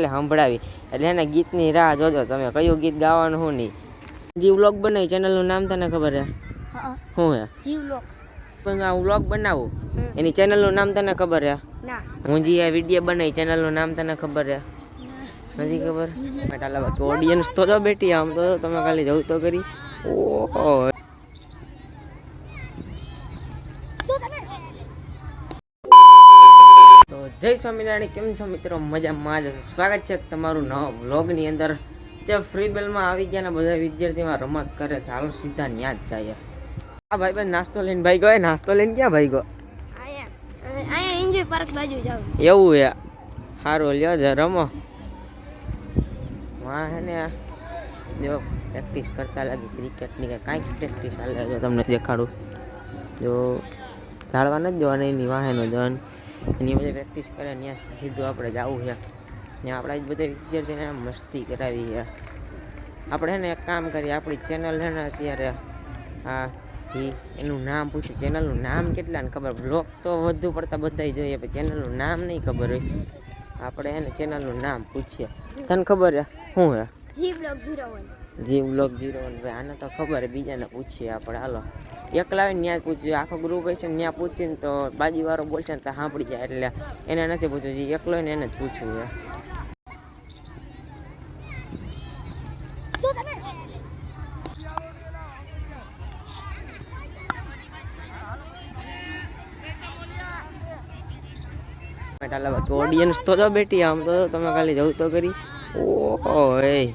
એટલે સંભળાવી એટલે એને ગીતની રાહ જોજો તમે. કયું ગીત ગાવાનું શું નહીં. જે વ્લોગ બનાવી ચેનલનું નામ તને ખબર છે હા. શું હે? જીવ લોક. પણ આ વ્લોગ બનાવું? એની ચેનલનું નામ તને ખબર છે હું જે આ વીડિયો બનાવી ચેનલનું નામ તને ખબર છે નથી ખબર? ઓડિયન્સ તો જો બેઠી આમ તો તમે ખાલી જવું તો કરી. ઓહો તો જય સ્વામિનારાયણ, કેમ છો મિત્રો? મજામાં જ સ્વાગત છે તમારું નવા વ્લોગની અંદર. જે ફ્રી બેલમાં આવી ગયા ને બધા વિદ્યાર્થીમાં રમત કરે છે. હાલો સીધા ન્યા જ જાય હા ભાઈ ભાઈ નાસ્તો લઈને ભાઈ ગયો. નાસ્તો લઈને ક્યાં ભાઈ ગયો? એવું હે સારું લ્યો જ રમો. વાહ, હે ને જો પ્રેક્ટિસ કરતા લાગી ક્રિકેટની કે કાંઈક પ્રેક્ટિસ હાલે. જો તમને દેખાડું. જો જાળવા નથી જોવાના એની વાહેનો જોવાનું. એની બધી પ્રેક્ટિસ કરે ત્યાં સીધું આપણે જવું છે. ત્યાં આપણા જ બધા વિદ્યાર્થીને મસ્તી કરાવી છે. આપણે ને એક કામ કરીએ, આપણી ચેનલ છે ને અત્યારે, આ જી એનું નામ પૂછે ચેનલનું નામ કેટલાને ખબર? બ્લોગ તો વધુ પડતા બધાય જોઈએ, પણ ચેનલનું નામ નહીં ખબર હોય. આપણે એને ચેનલનું નામ પૂછીએ. તને ખબર છે? શું હે? G block zero one G ભાઈ આને તો ખબર બીજાને પૂછીએ આપણે. હાલો. એકલા આવીને ત્યાં પૂછ્યું આખો ગ્રુપ છે ને ત્યાં પૂછીને તો બાજીવાળો બોલશે ને તો સાંભળી જાય. એટલે એને નથી પૂછવું. જે એકલો હોય ને એને જ પૂછવું છે. તો ઓડિયન્સ તો જો બેઠી આમ તો તમે ખાલી જવું તો કરી એ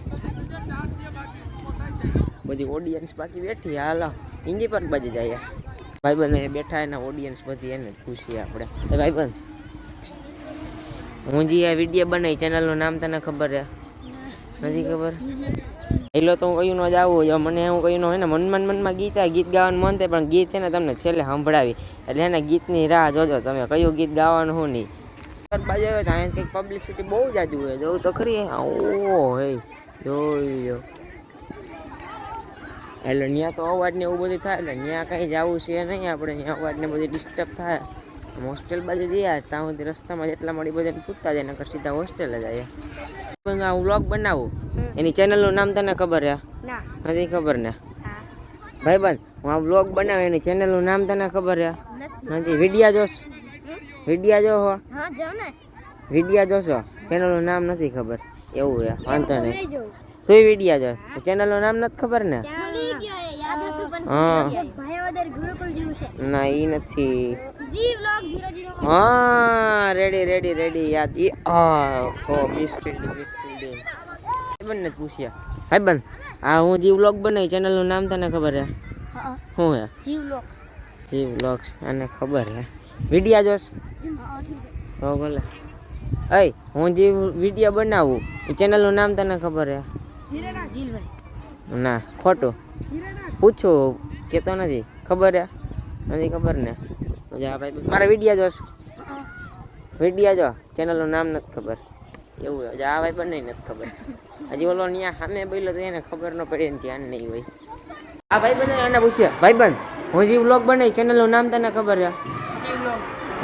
બધી ઓડિયન્સ બાકી બેઠી, હાલો. ઇન્જી પર બાજુ જાય ભાઈ બંધ બેઠા એના ઓડિયન્સ બધી એને પૂછીએ આપણે. ભાઈ બંધ હું જે આ વીડિયો બનાવી ચેનલનું નામ તને ખબર છે? નથી ખબર? પહેલો તો હું કયું ન જ આવું જો મને હું કયું હોય ને મનમાં મન મનમાં ગીત ગીત ગાવાનું મન થાય, પણ ગીત છે ને તમને છેલ્લે સંભળાવી. એટલે એને ગીતની રાહ જોજો તમે, કયું ગીત ગાવાનું શું નહીં. બાજુ આવ્યો તો અહીંયા કંઈક પબ્લિસિટી બહુ જાજુ હોય. જોવું તો ખરી. ઓ હે. જોઈ લો એટલે ત્યાં તો અવાજ ને એવું બધું થાય. એટલે ત્યાં કઈ જવું છે નહીં આપણે. ત્યાં અવાજ ને બધું ડિસ્ટર્બ થાય. હોસ્ટેલ બાજુ જયા ત્યાં સુધી રસ્તામાં જેટલા મળી બધાને પૂછતા જાય નકર સીધા હોસ્ટેલે જાય આવ્યા હું વ્લોગ બનાવું? એની ચેનલનું નામ તને ખબર છે? નથી ખબર ને? ભાઈ ભાઈબંધ હું આ વ્લોગ બનાવે એની ચેનલનું નામ તને ખબર છે? નથી. વિડિયા જોશ. વિડિયા જો હો. હા જો ને. વિડિયા જોશો. ચેનલનું નામ નથી ખબર. એવું છે વાંધો નહીં. તુંય વિડિયા જો. ચેનલનું નામ નથી ખબર ને? એ હા. ભાયાવદર ગુરુકુલ જેવું છે. ના ઈ નથી. હા રેડી રેડી રેડી યાદ. ઈ આ ઓ મિસ ફિલ્ડિંગ મિસ ફિલ્ડિંગ બંને પૂછ્યા. હાય બંધ. આ હું જીવ વ્લોગ બનાવી ચેનલનું નામ તને ખબર છે હા શું હે જીવ બ્લોક જીવ વ્લોગ્સ અને ખબર છે વિડિયા જોશ. હા ભલે. અય હું જે વીડિયો બનાવું એ ચેનલનું નામ તને ખબર છે ના ખોટું. પૂછો કેતો નથી. ખબર છે નથી ખબર ને? મારા વિડીયા જોશ. વિડીયા જો. ચેનલનું નામ નથી ખબર. એવું હોય. આ ભાઈ બંને નથી ખબર. હજી ઓલો ત્યાં સામે બોલ્યો તો એને ખબર ન પડે ને ધ્યાન નહીં હોય. આ ભાઈ બંને એને પૂછ્યા. ભાઈ બંધ હું જે વ્લોગ બનાવી ચેનલનું નામ તને ખબર છે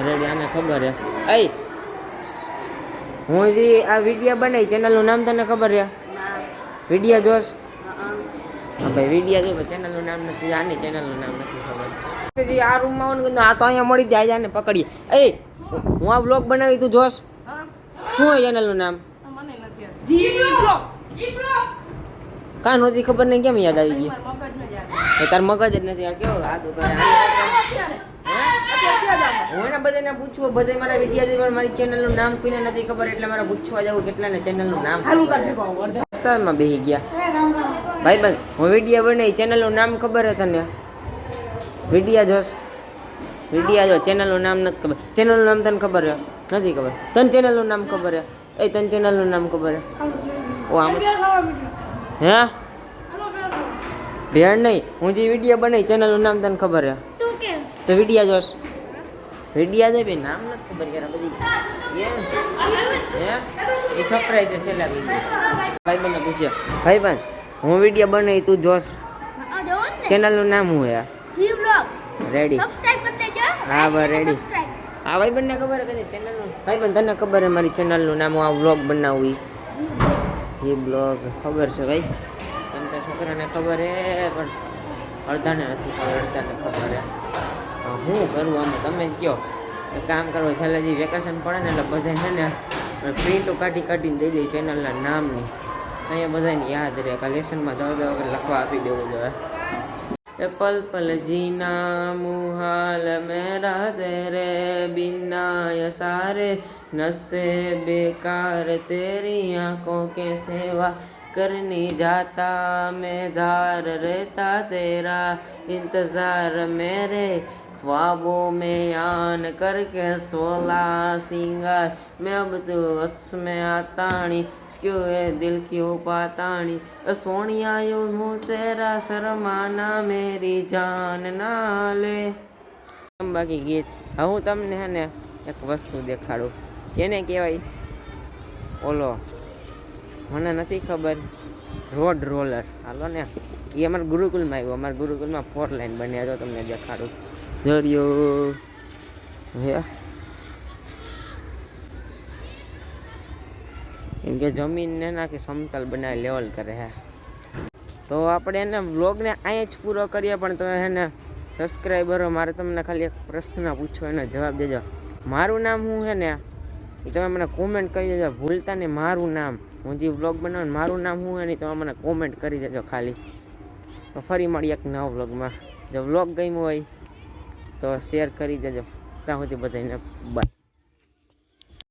રેડી આને ખબર છે એ હું જે આ વીડિયો બનાવી ચેનલનું નામ તને ખબર છે વીડિયો જોશ? હા ભાઈ વીડિયો જો ચેનલનું નામ નથી આની ચેનલનું નામ નથી ખબર. આ રૂમમાં આવું ને કીધું આ તો અહીંયા મળી જાય જાને પકડીએ. એ હું આ બ્લોગ બનાવી તું જોશ? શું હોય ચેનલનું નામ? કાં નહોતી ખબર નહીં કેમ યાદ આવી ગઈ તાર મગજ જ નથી આ કેવો આ તો કરે હું એના બધાને પૂછવું બધા મારા વિદ્યાર્થી પણ મારી ચેનલનું નામ કોઈને નથી ખબર એટલે મારે પૂછવા જવું કેટલાને ચેનલનું નામ રસ્તામાં બેસી ગયા. ભાઈ બંધ હું વિડીયા બનાવી ચેનલનું નામ ખબર હે તને? વિડીયા જોશ. વિડીયા જો ચેનલનું નામ નથી ખબર. ચેનલનું નામ તને ખબર હે નથી ખબર. તન ચેનલનું નામ ખબર હે એ તન ચેનલનું નામ ખબર હે ઓ આમ હે? ભેણ નહીં. હું જે વીડિયો બનાવી ચેનલનું નામ તને ખબર હે તો વિડીયા જોશ. વિડીયા જોઈ ભાઈ નામ નથી ખબર કે બધી. એ સરપ્રાઈઝ છે છેલ્લા ભાઈ બંને પૂછ્યા ભાઈ બંધ હું વીડિયો બનાવી તું જોશ. ચેનલનું નામ હું જી બ્લોક રેડી સબસ્ક્રાઇબ કરી દેજો. હા, બસ, રેડી. હા ભાઈ બંને ખબર કે ચેનલનું ભાઈ બંધ તને ખબર હે મારી ચેનલનું નામ હું આ વ્લોગ બનાવું ઈ? જી બ્લોગ ખબર છે ભાઈ. તમને છોકરાને ખબર હે પણ અડધાને નથી ખબર અડધાને ખબર હે હું કરું આમાં તમે જ કહો એક કામ કરો છેલ્લે જે વેકેશન પડે ને એટલે બધા છે ને પ્રિન્ટો કાઢી કાઢીને દઈ દઈ ચેનલના નામની અહીંયા બધાને યાદ રહે કાલે લેસનમાં દવા દવા વગર લખવા આપી દેવું જોઈએ એ પલ પલ જીના મુહાલ મેરા તેરે बिना ये सारे नशे बेकार तेरी आंखों के सेवा करनी जाता मैं धार रहता तेरा इंतजार मेरे ख्वाबों में आन करके सोला सिंगार मैं अब तो बस में आतानी क्यों है दिल क्यों पातानी ओ सोनिया यूं हूँ तेरा शर्माना मेरी जान ना ले આમ બાકી ગીત હવે હું તમને હે ને એક વસ્તુ દેખાડું કેને કહેવાય ઓલો મને નથી ખબર રોડ રોલર હાલો ને એ અમારા ગુરુકુલમાં આવ્યો અમારા ગુરુકુલમાં ફોર લાઈન બન્યા તો તમને દેખાડું દરિયો હે કેમ કે જમીનને નાખી સમતલ બનાવી લેવલ કરે હે. તો આપણે એને વ્લોગને અહીંયા જ પૂરો કરીએ, પણ તમે હે ને સબસ્ક્રાઈબરો મારે તમને ખાલી એક પ્રશ્ન પૂછો એનો જવાબ દેજો. મારું નામ શું છે ને? એ તમે મને કોમેન્ટ કરી દેજો, ભૂલતા ને મારું નામ. હું જે વ્લોગ બનાવું ને મારું નામ શું છે ને તમે મને કોમેન્ટ કરી દેજો ખાલી. તો ફરી મળીએ એક નવા વ્લોગમાં જો વ્લોગ ગમ્યો હોય તો શેર કરી દેજો. ત્યાં સુધી બધાને બાય